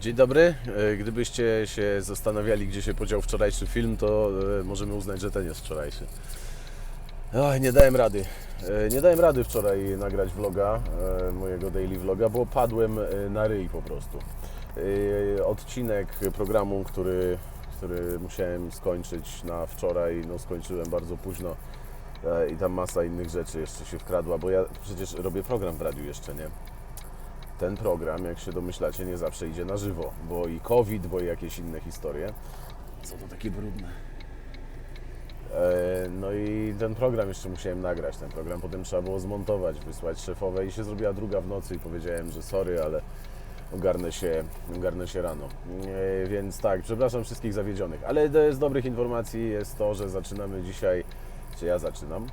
Dzień dobry. E, Gdybyście się zastanawiali, gdzie się podział wczorajszy film, to e, możemy uznać, że ten jest wczorajszy. Oj, nie dałem rady. E, Nie dałem rady wczoraj nagrać vloga, mojego daily vloga, bo padłem na ryj po prostu. Odcinek programu, który, który musiałem skończyć na wczoraj, no skończyłem bardzo późno i tam masa innych rzeczy jeszcze się wkradła, bo ja przecież robię program w radiu jeszcze, nie? Ten program, jak się domyślacie, nie zawsze idzie na żywo, bo i COVID, bo i jakieś inne historie. Co to takie brudne? E, No i ten program jeszcze musiałem nagrać. Ten program potem trzeba było zmontować, wysłać szefowej i się zrobiła druga w nocy i powiedziałem, że sorry, ale ogarnę się, ogarnę się rano. E, Więc tak, przepraszam wszystkich zawiedzionych. Ale z dobrych informacji jest to, że zaczynamy dzisiaj, czy ja zaczynam,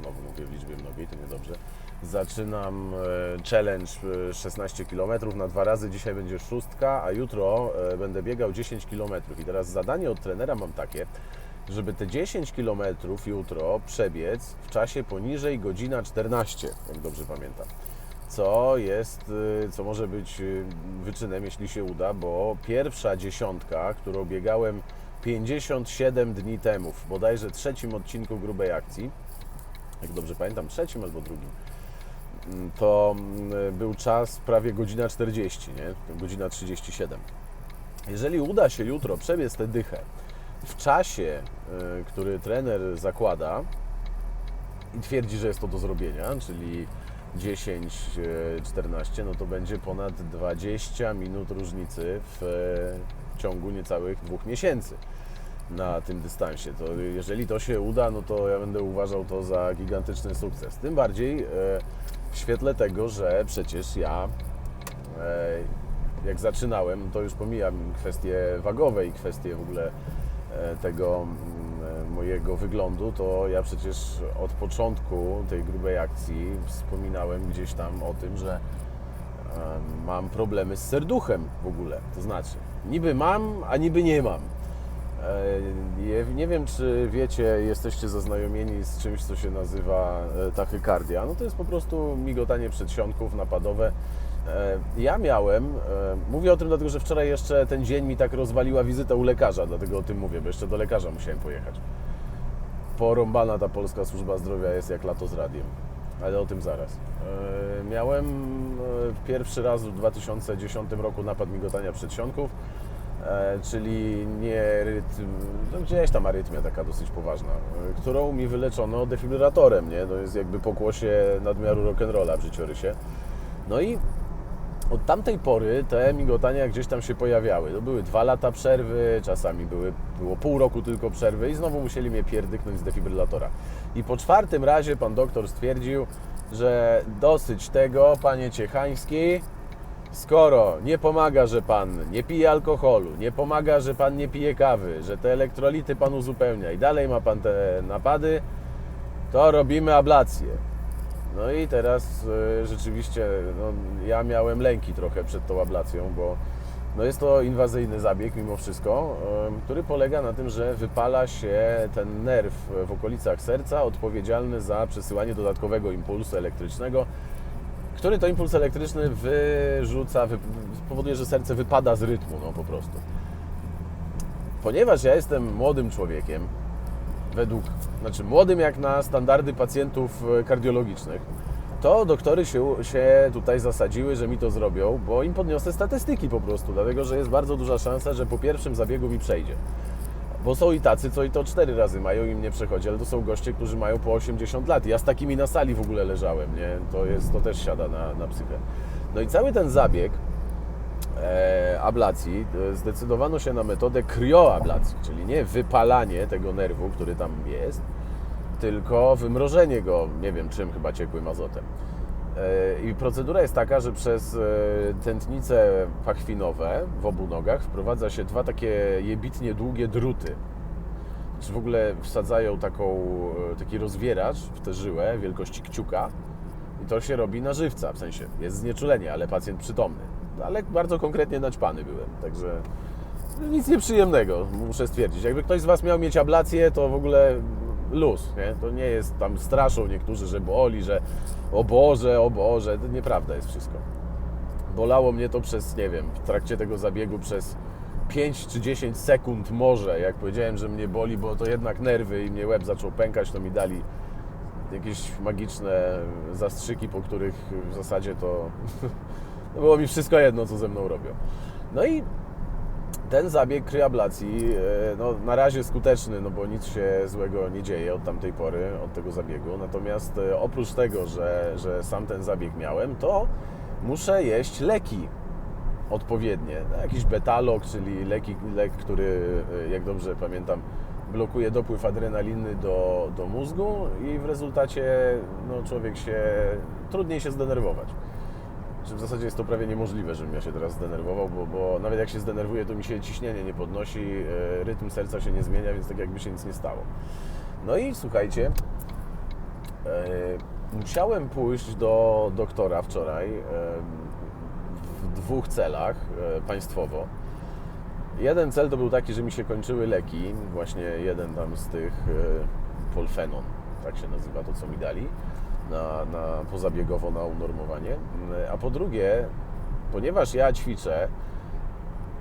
znowu mówię w liczbie mnogiej, to niedobrze. Zaczynam e, challenge e, 16 km na dwa razy. Dzisiaj będzie szóstka, a jutro e, będę biegał 10 km. I teraz zadanie od trenera mam takie, żeby te 10 km jutro przebiec w czasie poniżej godzina 14, jak dobrze pamiętam. Co jest, co może być wyczynem, jeśli się uda, bo pierwsza dziesiątka, którą biegałem 57 dni temu, w bodajże trzecim odcinku grubej akcji, jak dobrze pamiętam, trzecim albo drugim, to mm, był czas prawie godzina 40, nie? Godzina 37. Jeżeli uda się jutro przebiec tę dychę w czasie, y, który trener zakłada i twierdzi, że jest to do zrobienia, czyli 10-14, no to będzie ponad 20 minut różnicy w e, ciągu niecałych dwóch miesięcy na tym dystansie. To jeżeli to się uda, no to ja będę uważał to za gigantyczny sukces. Tym bardziej e, w świetle tego, że przecież ja e, jak zaczynałem, to już pomijam kwestie wagowe i kwestie w ogóle e, tego mm, mojego wyglądu, to ja przecież od początku tej grubej akcji wspominałem gdzieś tam o tym, że e, mam problemy z serduchem w ogóle. To znaczy, niby mam, a niby nie mam. E, Nie, wiem, czy wiecie, jesteście zaznajomieni z czymś, co się nazywa e, tachykardia. No to jest po prostu migotanie przedsionków napadowe. E, Ja miałem, mówię o tym dlatego, że wczoraj jeszcze ten dzień mi tak rozwaliła wizyta u lekarza, dlatego o tym mówię, bo jeszcze do lekarza musiałem pojechać. Porąbana ta polska służba zdrowia jest jak lato z radiem, ale o tym zaraz. Miałem pierwszy raz w 2010 roku napad migotania przedsionków, czyli nie rytm, no gdzieś tam arytmia taka dosyć poważna, e, którą mi wyleczono defibrylatorem, nie? To jest jakby pokłosie nadmiaru rock'n'rolla w życiorysie. No i od tamtej pory te migotania gdzieś tam się pojawiały. To były dwa lata przerwy, czasami były, było pół roku tylko przerwy i znowu musieli mnie pierdyknąć z defibrylatora. I po czwartym razie pan doktor stwierdził, że dosyć tego, panie Ciechański, skoro nie pomaga, że pan nie pije alkoholu, nie pomaga, że pan nie pije kawy, że te elektrolity pan uzupełnia i dalej ma pan te napady, to robimy ablację. No i teraz e, rzeczywiście no, ja miałem lęki trochę przed tą ablacją, bo no jest to inwazyjny zabieg mimo wszystko, który polega na tym, że wypala się ten nerw w okolicach serca odpowiedzialny za przesyłanie dodatkowego impulsu elektrycznego, który to impuls elektryczny wyrzuca, wy, powoduje, że serce wypada z rytmu, no po prostu. Ponieważ ja jestem młodym człowiekiem, według, znaczy młodym jak na standardy pacjentów e, kardiologicznych, to doktory się, się tutaj zasadziły, że mi to zrobią, bo im podniosę statystyki po prostu, dlatego że jest bardzo duża szansa, że po pierwszym zabiegu mi przejdzie. Bo są i tacy, co i to cztery razy mają i im nie przechodzi, ale to są goście, którzy mają po 80 lat. Ja z takimi na sali w ogóle leżałem, nie? To, jest, to też siada na, na psychę. No i cały ten zabieg e, ablacji e, zdecydowano się na metodę krioablacji, czyli nie wypalanie tego nerwu, który tam jest, tylko wymrożenie go, nie wiem czym, chyba ciekłym azotem. E, I procedura jest taka, że przez e, tętnice pachwinowe w obu nogach wprowadza się dwa takie jebitnie długie druty. Czy w ogóle wsadzają taką, e, taki rozwieracz w tę żyłę wielkości kciuka i to się robi na żywca, w sensie jest znieczulenie, ale pacjent przytomny. Ale bardzo konkretnie naćpany byłem, także nic nieprzyjemnego, muszę stwierdzić. Jakby ktoś z Was miał mieć ablację, to w ogóle luz, nie? To nie jest, tam straszą niektórzy, że boli, że o Boże, o Boże, to nieprawda jest wszystko. bolało mnie to przez, nie wiem, w trakcie tego zabiegu przez 5 czy 10 sekund może. Jak powiedziałem, że mnie boli, bo to jednak nerwy i mnie łeb zaczął pękać, to mi dali jakieś magiczne zastrzyki, po których w zasadzie to no było mi wszystko jedno, co ze mną robią. No i ten zabieg kryablacji, e, no, na razie skuteczny, no bo nic się złego nie dzieje od tamtej pory, od tego zabiegu. Natomiast e, oprócz tego, że, że sam ten zabieg miałem, to muszę jeść leki odpowiednie. No, Jakiś betalog, czyli leki, lek, który, e, jak dobrze pamiętam, blokuje dopływ adrenaliny do, do mózgu i w rezultacie no, człowiek się trudniej się zdenerwować. Że w zasadzie jest to prawie niemożliwe, żebym ja się teraz zdenerwował, bo, bo nawet jak się zdenerwuję, to mi się ciśnienie nie podnosi, e, rytm serca się nie zmienia, więc tak jakby się nic nie stało. No i słuchajcie, e, musiałem pójść do doktora wczoraj e, w dwóch celach państwowo. Jeden cel to był taki, że mi się kończyły leki, właśnie jeden tam z tych Polfenon, tak się nazywa to, co mi dali, na, na pozabiegowo na unormowanie. A po drugie, ponieważ ja ćwiczę,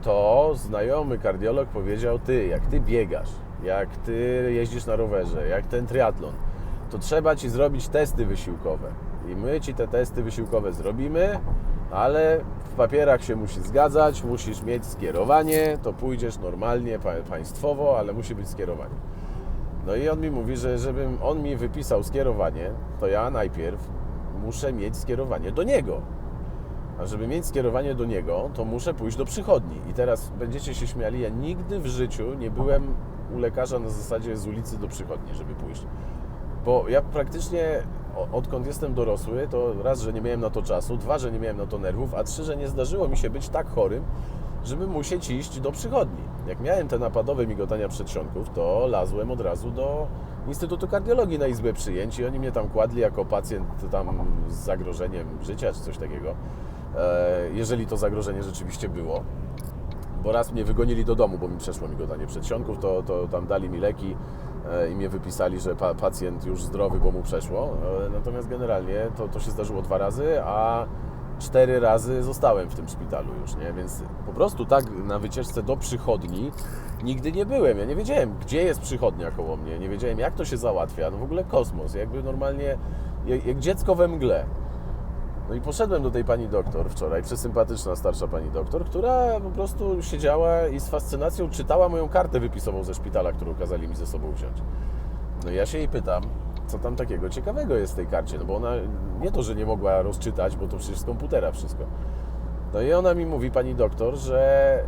to znajomy kardiolog powiedział, ty, jak ty biegasz, jak ty jeździsz na rowerze, jak ten triatlon, to trzeba ci zrobić testy wysiłkowe. I my ci te testy wysiłkowe zrobimy, ale w papierach się musi zgadzać, musisz mieć skierowanie, to pójdziesz normalnie, pa- państwowo, ale musi być skierowanie. No i on mi mówi, że żebym on mi wypisał skierowanie, to ja najpierw muszę mieć skierowanie do niego. A żeby mieć skierowanie do niego, to muszę pójść do przychodni. I teraz będziecie się śmiali, ja nigdy w życiu nie byłem u lekarza na zasadzie z ulicy do przychodni, żeby pójść. Bo ja praktycznie odkąd jestem dorosły, to raz, że nie miałem na to czasu, dwa, że nie miałem na to nerwów, a trzy, że nie zdarzyło mi się być tak chorym, żeby musieć iść do przychodni. Jak miałem te napadowe migotania przedsionków, to lazłem od razu do Instytutu Kardiologii na izbę przyjęć i oni mnie tam kładli jako pacjent tam z zagrożeniem życia czy coś takiego, e, jeżeli to zagrożenie rzeczywiście było bo raz mnie wygonili do domu, bo mi przeszło migotanie przedsionków, to, to tam dali mi leki e, i mnie wypisali, że pa, pacjent już zdrowy, bo mu przeszło. E, Natomiast generalnie to, to się zdarzyło dwa razy, a cztery razy zostałem w tym szpitalu już, nie? Więc po prostu tak na wycieczce do przychodni nigdy nie byłem. Ja nie wiedziałem, gdzie jest przychodnia koło mnie, nie wiedziałem, jak to się załatwia. No w ogóle kosmos, jakby normalnie, jak, dziecko we mgle. No i poszedłem do tej pani doktor wczoraj, przesympatyczna starsza pani doktor, która po prostu siedziała i z fascynacją czytała moją kartę wypisową ze szpitala, którą kazali mi ze sobą wziąć. No i ja się jej pytam, co tam takiego ciekawego jest w tej karcie, no bo ona nie to, że nie mogła rozczytać, bo to przecież z komputera wszystko. No i ona mi mówi, pani doktor, że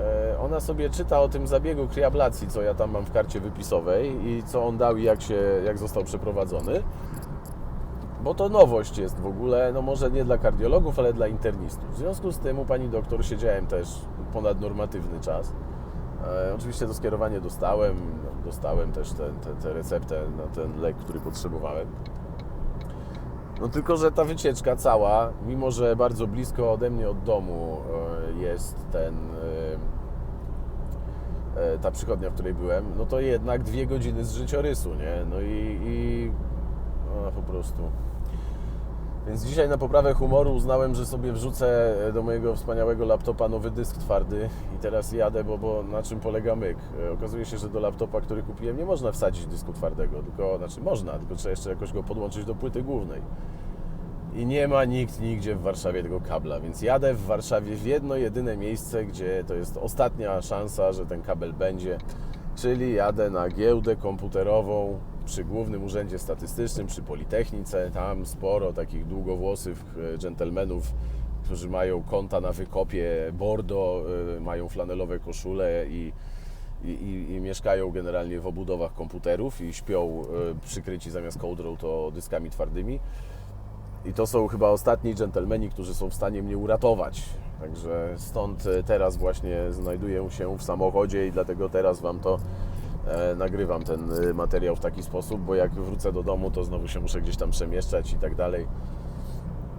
e, ona sobie czyta o tym zabiegu kriablacji, co ja tam mam w karcie wypisowej i co on dał i jak, się, jak został przeprowadzony bo to nowość jest w ogóle, no może nie dla kardiologów, ale dla internistów. W związku z tym u pani doktor siedziałem też ponadnormatywny czas. E, oczywiście to skierowanie dostałem, dostałem też tę te, te receptę na ten lek, który potrzebowałem. No tylko, że ta wycieczka cała, mimo że bardzo blisko ode mnie od domu e, jest ten, e, ta przychodnia, w której byłem, no to jednak dwie godziny z życiorysu, nie? No i, i no, po prostu. Więc dzisiaj na poprawę humoru uznałem, że sobie wrzucę do mojego wspaniałego laptopa nowy dysk twardy i teraz jadę, bo, bo na czym polega myk? E, Okazuje się, że do laptopa, który kupiłem, nie można wsadzić dysku twardego, tylko, znaczy można, tylko trzeba jeszcze jakoś go podłączyć do płyty głównej. I nie ma nikt nigdzie w Warszawie tego kabla, więc jadę w Warszawie w jedno jedyne miejsce, gdzie to jest ostatnia szansa, że ten kabel będzie, czyli jadę na giełdę komputerową przy Głównym Urzędzie Statystycznym, przy Politechnice. Tam sporo takich długowłosych e, dżentelmenów, którzy mają konta na wykopie Bordo, e, mają flanelowe koszule i, i, i, mieszkają generalnie w obudowach komputerów i śpią e, przykryci zamiast kołdrą to dyskami twardymi. I to są chyba ostatni dżentelmeni, którzy są w stanie mnie uratować. Także stąd teraz właśnie znajduję się w samochodzie i dlatego teraz Wam to nagrywam ten e, materiał w taki sposób, bo jak wrócę do domu, to znowu się muszę gdzieś tam przemieszczać i tak dalej.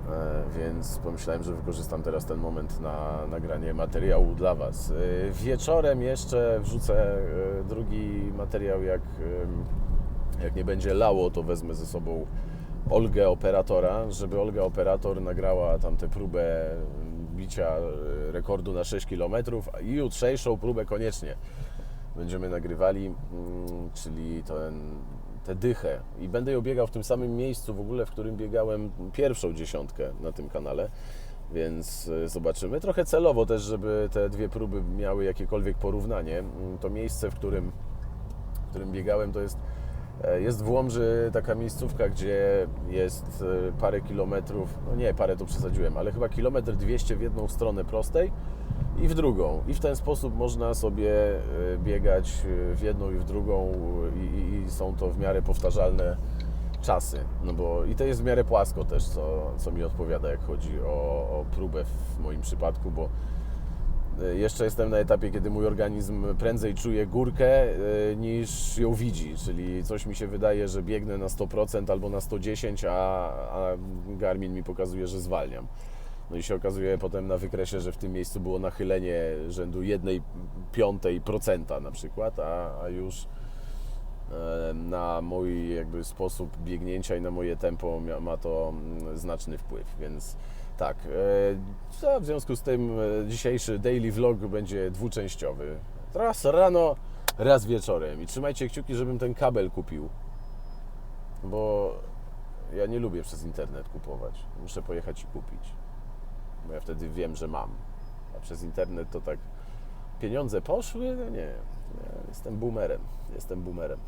E, Więc pomyślałem, że wykorzystam teraz ten moment na nagranie materiału dla Was. E, Wieczorem jeszcze wrzucę e, drugi materiał, jak, jak nie będzie lało, to wezmę ze sobą Olgę operatora, żeby Olga operator nagrała tam tę próbę pobicia e, rekordu na 6 km i jutrzejszą próbę koniecznie będziemy nagrywali, mm, czyli ten, tę dychę. I będę ją biegał w tym samym miejscu w ogóle, w którym biegałem pierwszą dziesiątkę na tym kanale. Więc e, zobaczymy. Trochę celowo też, żeby te dwie próby miały jakiekolwiek porównanie. Mm, To miejsce, w którym, w którym biegałem, to jest, jest w Łomży taka miejscówka, gdzie jest e, parę kilometrów, no nie, parę to przesadziłem, ale chyba kilometr 200 w jedną stronę prostej i w drugą. I w ten sposób można sobie e, biegać e, w jedną i w drugą i, i, i są to w miarę powtarzalne czasy. No bo i to jest w miarę płasko też, co, co mi odpowiada, jak chodzi o, o próbę w moim przypadku, bo e, jeszcze jestem na etapie, kiedy mój organizm prędzej czuje górkę e, niż ją widzi, czyli coś mi się wydaje, że biegnę na 100% albo na 110, a, a Garmin mi pokazuje, że zwalniam. No i się okazuje potem na wykresie, że w tym miejscu było nachylenie rzędu 1 piątej procenta na przykład, a, a już e, na mój jakby sposób biegnięcia i na moje tempo ma to mm, znaczny wpływ, więc tak. e, W związku z tym e, dzisiejszy daily vlog będzie dwuczęściowy. Raz rano, raz wieczorem. I trzymajcie kciuki, żebym ten kabel kupił, bo ja nie lubię przez internet kupować. Muszę pojechać i kupić, bo ja wtedy wiem, że mam. A przez internet to tak pieniądze poszły? No nie, ja jestem boomerem. Jestem boomerem.